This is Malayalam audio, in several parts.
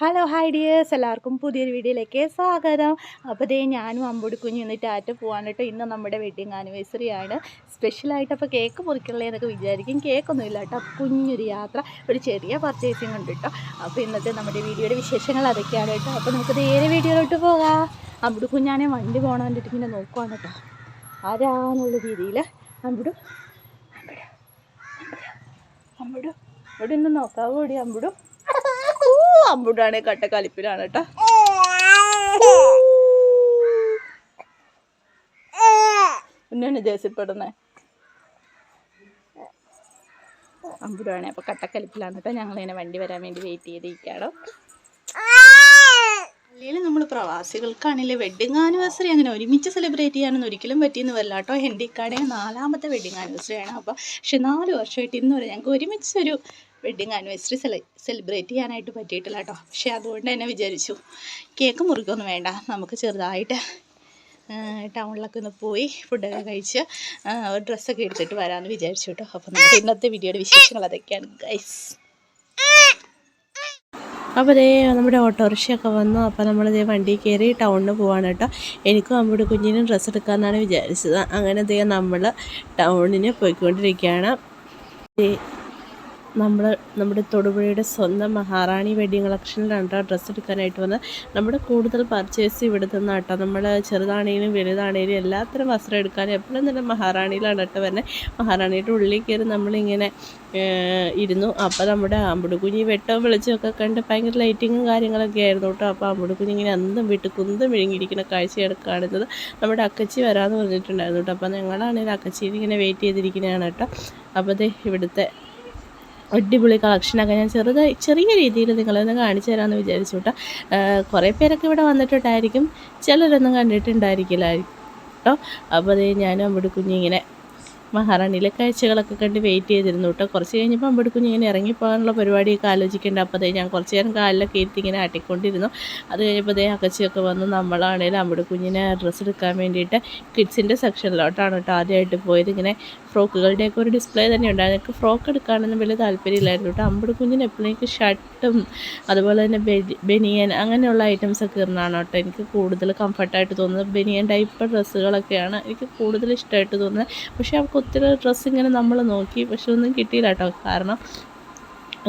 ഹലോ ഹൈ ഡിയേഴ്സ് എല്ലാവർക്കും പുതിയൊരു വീഡിയോയിലേക്ക് സ്വാഗതം. അപ്പോൾ ദേ ഞാനും അമ്പുടി കുഞ്ഞു ഇന്ന് ടാറ്റ പോകാൻ കേട്ടോ. ഇന്ന് നമ്മുടെ വെഡ്ഡിങ് ആനിവേഴ്സറി ആണ്. സ്പെഷ്യലായിട്ട് അപ്പോൾ കേക്ക് മുറിക്കണല്ലേ എന്നൊക്കെ വിചാരിക്കും. കേക്കൊന്നും ഇല്ല കേട്ടോ. കുഞ്ഞൊരു യാത്ര. ഒരു ചെറിയ പർച്ചേസിങ് ഉണ്ട് കേട്ടോ. അപ്പോൾ ഇന്നത്തെ നമ്മുടെ വീഡിയോയുടെ വിശേഷങ്ങൾ അതൊക്കെയാണ് കേട്ടോ. അപ്പോൾ നമുക്ക് നേരെ വീഡിയോയിലോട്ട് പോകാം. അമ്പുടി കുഞ്ഞാനെ വണ്ടി പോകണം എന്നിട്ട് ഇങ്ങനെ നോക്കുവാണ് കേട്ടോ. ആരാന്നുള്ള രീതിയിൽ അമ്പുടു അമ്പുടു അമ്പുടു ഇവിടെ ഒന്ന് നോക്കാവോ അമ്പുടു? ഊ, അമ്പുടാണെ കട്ടക്കലിപ്പിലാണ് കേട്ടോ. പിന്നെയാണ് ദേഷ്യപ്പെടുന്നത് അമ്പുരാണ് അപ്പോൾ കട്ടക്കലിപ്പിലാണ് കേട്ടോ. ഞങ്ങളിങ്ങനെ വണ്ടി വരാൻ വേണ്ടി വെയിറ്റ് ചെയ്തിരിക്കുകയാണ്. അല്ലെങ്കിൽ നമ്മൾ പ്രവാസികൾക്കാണെങ്കിൽ വെഡിങ് ആനിവേഴ്സറി അങ്ങനെ ഒരുമിച്ച് സെലിബ്രേറ്റ് ചെയ്യാനൊന്നും ഒരിക്കലും പറ്റിയെന്ന് വരില്ല കേട്ടോ. എന്റെ നാലാമത്തെ വെഡിങ് ആനിവേഴ്സറി ആണ്. അപ്പോൾ പക്ഷെ നാല് വർഷമായിട്ട് ഇന്ന് വരെ ഞങ്ങൾക്ക് ഒരുമിച്ചൊരു വെഡിങ് ആനിവേഴ്സറി സെലി സെലിബ്രേറ്റ് ചെയ്യാനായിട്ട് പറ്റിയിട്ടില്ല കേട്ടോ പക്ഷേ അതുകൊണ്ട് തന്നെ വിചാരിച്ചു. കേക്ക് മുറിക്കൊന്നും വേണ്ട. നമുക്ക് ചെറുതായിട്ട് ടൗണിലൊക്കെ ഒന്ന് പോയി ഫുഡൊക്കെ കഴിച്ച് ഡ്രസ്സൊക്കെ എടുത്തിട്ട് വരാമെന്ന് വിചാരിച്ചു കേട്ടോ അപ്പോൾ നമ്മുടെ ഇന്നത്തെ വീഡിയോയുടെ വിശേഷങ്ങൾ അതൊക്കെയാണ് ഗൈസ് അപ്പോൾ അതേ നമ്മുടെ ഓട്ടോറിക്ഷയൊക്കെ വന്നു. അപ്പോൾ നമ്മൾ ദേ വണ്ടി കയറി ടൗണിൽ പോവാണ് കേട്ടോ എനിക്കും നമ്മുടെ കുഞ്ഞിനും ഡ്രസ്സ് എടുക്കാമെന്നാണ് വിചാരിച്ചത്. അങ്ങനെ ദേ നമ്മൾ ടൗണിന് പോയിക്കൊണ്ടിരിക്കുകയാണ്. നമ്മൾ നമ്മുടെ തൊടുപുഴയുടെ സ്വന്തം മഹാറാണി വെഡിങ് കളക്ഷനിലാണ് കേട്ടോ ഡ്രസ്സ് എടുക്കാനായിട്ട് വന്നത് നമ്മുടെ കൂടുതൽ പർച്ചേസ് ഇവിടെ നിന്ന് കേട്ടോ നമ്മൾ ചെറുതാണേലും വലുതാണേലും എല്ലാത്തരം വസ്ത്രം എടുക്കാനും എപ്പോഴും തന്നെ മഹാറാണിയിലാണ് കേട്ടോ വരുന്നത് മഹാറാണിയുടെ ഉള്ളിൽ കയറി നമ്മളിങ്ങനെ ഇരുന്നു. അപ്പോൾ നമ്മുടെ അമ്പുടുകുഞ്ഞി വെട്ടവും വെളിച്ചമൊക്കെ കണ്ട് ഭയങ്കര ലൈറ്റിങ്ങും കാര്യങ്ങളൊക്കെ ആയിരുന്നു കേട്ടോ അപ്പോൾ അമ്പുടുകുഞ്ഞി ഇങ്ങനെ അന്തം വിട്ട് കുന്തം വിഴുങ്ങിയിരിക്കുന്ന കാഴ്ചയാണ് കാണുന്നത്. നമ്മുടെ അക്കച്ചി വരാമെന്ന് പറഞ്ഞിട്ടുണ്ടായിരുന്നു കേട്ടോ അപ്പോൾ ഞങ്ങളാണെങ്കിൽ അക്കച്ചിയിൽ ഇങ്ങനെ വെയിറ്റ് ചെയ്തിരിക്കുന്നതാണ് കേട്ടോ അപ്പോൾ ഇവിടുത്തെ അടിപൊളി കളക്ഷനൊക്കെ ഞാൻ ചെറുതായി ചെറിയ രീതിയിൽ നിങ്ങളൊന്ന് കാണിച്ചു തരാമെന്ന് വിചാരിച്ചു കേട്ടോ കുറേ പേരൊക്കെ ഇവിടെ വന്നിട്ടുണ്ടായിരിക്കും. ചിലരൊന്നും കണ്ടിട്ടുണ്ടായിരിക്കില്ല കേട്ടോ അപ്പോൾ അതേ ഞാനും അവിടെ കുഞ്ഞിങ്ങനെ മഹാറാണിയിലെ കാഴ്ചകളൊക്കെ കണ്ട് വെയിറ്റ് ചെയ്തിരുന്നു കേട്ടോ കുറച്ച് കഴിഞ്ഞപ്പോൾ അമ്പടി കുഞ്ഞ് ഇങ്ങനെ ഇറങ്ങിപ്പോകാനുള്ള പരിപാടിയൊക്കെ ആലോചിക്കേണ്ട. അപ്പോൾ അതേ ഞാൻ കുറച്ച് നേരം കാലിലൊക്കെ ഇരുത്തി ഇങ്ങനെ ആട്ടിക്കൊണ്ടിരുന്നു. അത് കഴിഞ്ഞപ്പോൾ അതേ അക്കച്ചിയൊക്കെ വന്ന് നമ്മളാണേലും അമ്പെടുക്കുഞ്ഞിനെ കുഞ്ഞിനെ ഡ്രസ്സ് എടുക്കാൻ വേണ്ടിയിട്ട് കിഡ്സിന്റെ സെക്ഷനിലോട്ടാണ് കേട്ടോ ആദ്യമായിട്ട് പോയത്. ഇങ്ങനെ ഫ്രോക്കുകളുടെയൊക്കെ ഒരു ഡിസ്പ്ലേ തന്നെ ഉണ്ടായിരുന്നു. എനിക്ക് ഫ്രോക്ക് എടുക്കാനൊന്നും വലിയ താല്പര്യമില്ലായിരുന്നു കേട്ടോ അമ്പെടുക്കുഞ്ഞിന് എപ്പോഴും എനിക്ക് ഷർട്ടും അതുപോലെ തന്നെ ബെനിയൻ അങ്ങനെയുള്ള ഐറ്റംസ് ഒക്കെ ഇടുന്നതാണ് കേട്ടോ എനിക്ക് കൂടുതൽ കംഫർട്ടായിട്ട് തോന്നുന്നത്. ബനിയൻ ടൈപ്പ് ഡ്രസ്സുകളൊക്കെയാണ് എനിക്ക് കൂടുതൽ ഇഷ്ടമായിട്ട് തോന്നുന്നത്. പക്ഷേ അവർക്ക് ഒത്തിരി ഡ്രസ്സ് ഇങ്ങനെ നമ്മൾ നോക്കി പക്ഷെ ഒന്നും കിട്ടിയില്ല കേട്ടോ കാരണം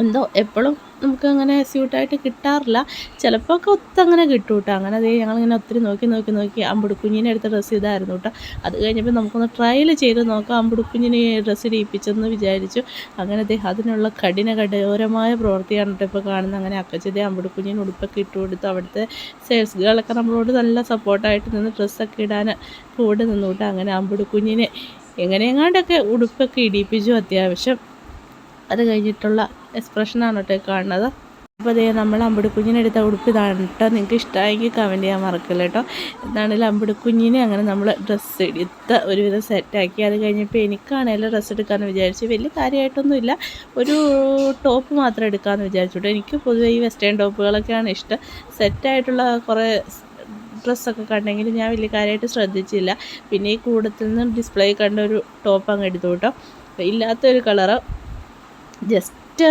എന്തോ എപ്പോഴും നമുക്ക് അങ്ങനെ സ്യൂട്ടായിട്ട് കിട്ടാറില്ല. ചിലപ്പോൾ ഒക്കെ ഒത്തങ്ങനെ കിട്ടും കേട്ടോ അങ്ങനെ അതേ ഞങ്ങളിങ്ങനെ ഒത്തിരി നോക്കി നോക്കി നോക്കി അമ്പുടുക്കുഞ്ഞിനെ എടുത്ത ഡ്രസ്സ് ഇതായിരുന്നു കേട്ടോ അത് കഴിഞ്ഞപ്പോൾ നമുക്കൊന്ന് ട്രയൽ ചെയ്ത് നോക്കാം അമ്പുടുക്കുഞ്ഞിനെ ഡ്രസ്സ് ഇടിയിപ്പിച്ചെന്ന് വിചാരിച്ചു. അങ്ങനെ ദേ അതിനുള്ള കഠിന കഠോരമായ പ്രവൃത്തിയാണ് കേട്ടോ ഇപ്പോൾ കാണുന്നത് അങ്ങനെ അക്കച്ചതേ അമ്പുടുക്കുഞ്ഞിന് ഉടുപ്പൊക്കെ ഇട്ട് കൊടുത്ത് അവിടുത്തെ സെയിൽസ് ഗേളൊക്കെ നമ്മളോട് നല്ല സപ്പോർട്ടായിട്ട് നിന്ന് ഡ്രസ്സൊക്കെ ഇടാൻ കൂടെ നിന്നു കേട്ടോ അങ്ങനെ അമ്പുടുക്കുഞ്ഞിനെ എങ്ങനെയെങ്ങാണ്ടൊക്കെ ഉടുപ്പൊക്കെ ഇടിപ്പിച്ചു അത്യാവശ്യം. അത് കഴിഞ്ഞിട്ടുള്ള എക്സ്പ്രഷനാണ് കേട്ടോ കാണുന്നത്. അപ്പോൾ അതേ നമ്മൾ അമ്പിടിക്കുഞ്ഞിനെടുത്ത ഉടുപ്പ് ഇതാണ് കേട്ടോ. നിങ്ങൾക്ക് ഇഷ്ടമായെങ്കിൽ കമന്റ് ചെയ്യാൻ മറക്കില്ല കേട്ടോ. എന്താണെങ്കിലും അമ്പിടിക്കുഞ്ഞിനെ അങ്ങനെ നമ്മൾ ഡ്രസ്സ് എടുത്ത് ഒരുവിധം സെറ്റാക്കി അത് കഴിഞ്ഞപ്പോൾ എനിക്കാണെങ്കിലും ഡ്രസ്സ് എടുക്കാമെന്ന് വിചാരിച്ചു. വലിയ കാര്യമായിട്ടൊന്നുമില്ല ഒരു ടോപ്പ് മാത്രം എടുക്കാമെന്ന് വിചാരിച്ചു കേട്ടോ. എനിക്ക് പൊതുവേ ഈ വെസ്റ്റേൺ ടോപ്പുകളൊക്കെയാണ് ഇഷ്ടം. സെറ്റായിട്ടുള്ള കുറേ ഡ്രസ്സൊക്കെ കണ്ടെങ്കിൽ ഞാൻ വലിയ കാര്യമായിട്ട് ശ്രദ്ധിച്ചില്ല. പിന്നെ ഈ കൂടത്തിൽ നിന്ന് ഡിസ്പ്ലേ കണ്ട ഒരു ടോപ്പ് അങ്ങ് എടുത്തു കേട്ടോ. ഇല്ലാത്തൊരു കളറ് ജസ്റ്റ്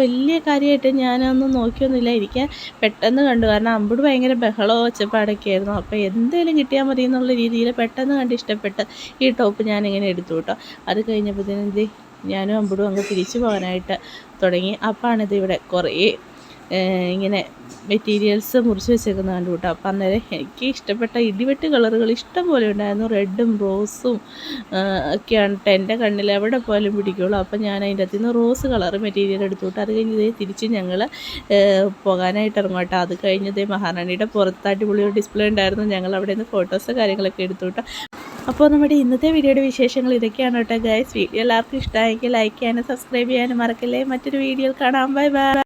വലിയ കാര്യമായിട്ട് ഞാനൊന്നും നോക്കിയൊന്നുമില്ല. എനിക്ക് പെട്ടെന്ന് കണ്ടു. കാരണം അമ്പട് ഭയങ്കര ബഹളമോ ഒച്ചപ്പാടൊക്കെ ആയിരുന്നു. അപ്പോൾ എന്തെങ്കിലും കിട്ടിയാൽ മതി എന്നുള്ള രീതിയിൽ പെട്ടെന്ന് കണ്ട് ഇഷ്ടപ്പെട്ട് ഈ ടോപ്പ് ഞാനിങ്ങനെ എടുത്തു കേട്ടോ. അത് കഴിഞ്ഞപ്പോഴത്തേനെന്ത് ഞാനും അമ്പടും അങ്ങ് തിരിച്ചു പോകാനായിട്ട് തുടങ്ങി. അപ്പാണിത് ഇവിടെ കുറേ ഇങ്ങനെ മെറ്റീരിയൽസ് മുറിച്ച് വെച്ചേക്കുന്ന കണ്ടു കേട്ടോ. അപ്പം അന്നേരം എനിക്ക് ഇഷ്ടപ്പെട്ട ഇടിവെട്ട് കളറുകൾ ഇഷ്ടം പോലെ ഉണ്ടായിരുന്നു. റെഡും റോസും ഒക്കെയാണ്. കേട്ടോ എന്റെ കണ്ണിൽ എവിടെ പോയാലും പിടിക്കുള്ളൂ. അപ്പം ഞാൻ അതിന്റെ അകത്ത് നിന്ന് റോസ് കളർ മെറ്റീരിയൽ എടുത്തു കേട്ടോ അത് കഴിഞ്ഞ് ഇതേ തിരിച്ച് ഞങ്ങൾ പോകാനായിട്ട് ഇറങ്ങും കേട്ടോ. അത് കഴിഞ്ഞതേ മഹാറാണിയുടെ പുറത്ത് അടിപൊളി ഒരു ഡിസ്പ്ലേ ഉണ്ടായിരുന്നു. ഞങ്ങൾ അവിടെ നിന്ന് ഫോട്ടോസ് കാര്യങ്ങളൊക്കെ എടുത്തു കേട്ടോ അപ്പോൾ നമ്മുടെ ഇന്നത്തെ വീഡിയോയുടെ വിശേഷങ്ങൾ ഇതൊക്കെയാണ് കേട്ടോ ഗൈസ് വീഡിയോ എല്ലാവർക്കും ഇഷ്ടമായെങ്കിൽ ലൈക്ക് ചെയ്യാനും സബ്സ്ക്രൈബ് ചെയ്യാനും മറക്കല്ലേ. മറ്റൊരു വീഡിയോയിൽ കാണാം. Bye bye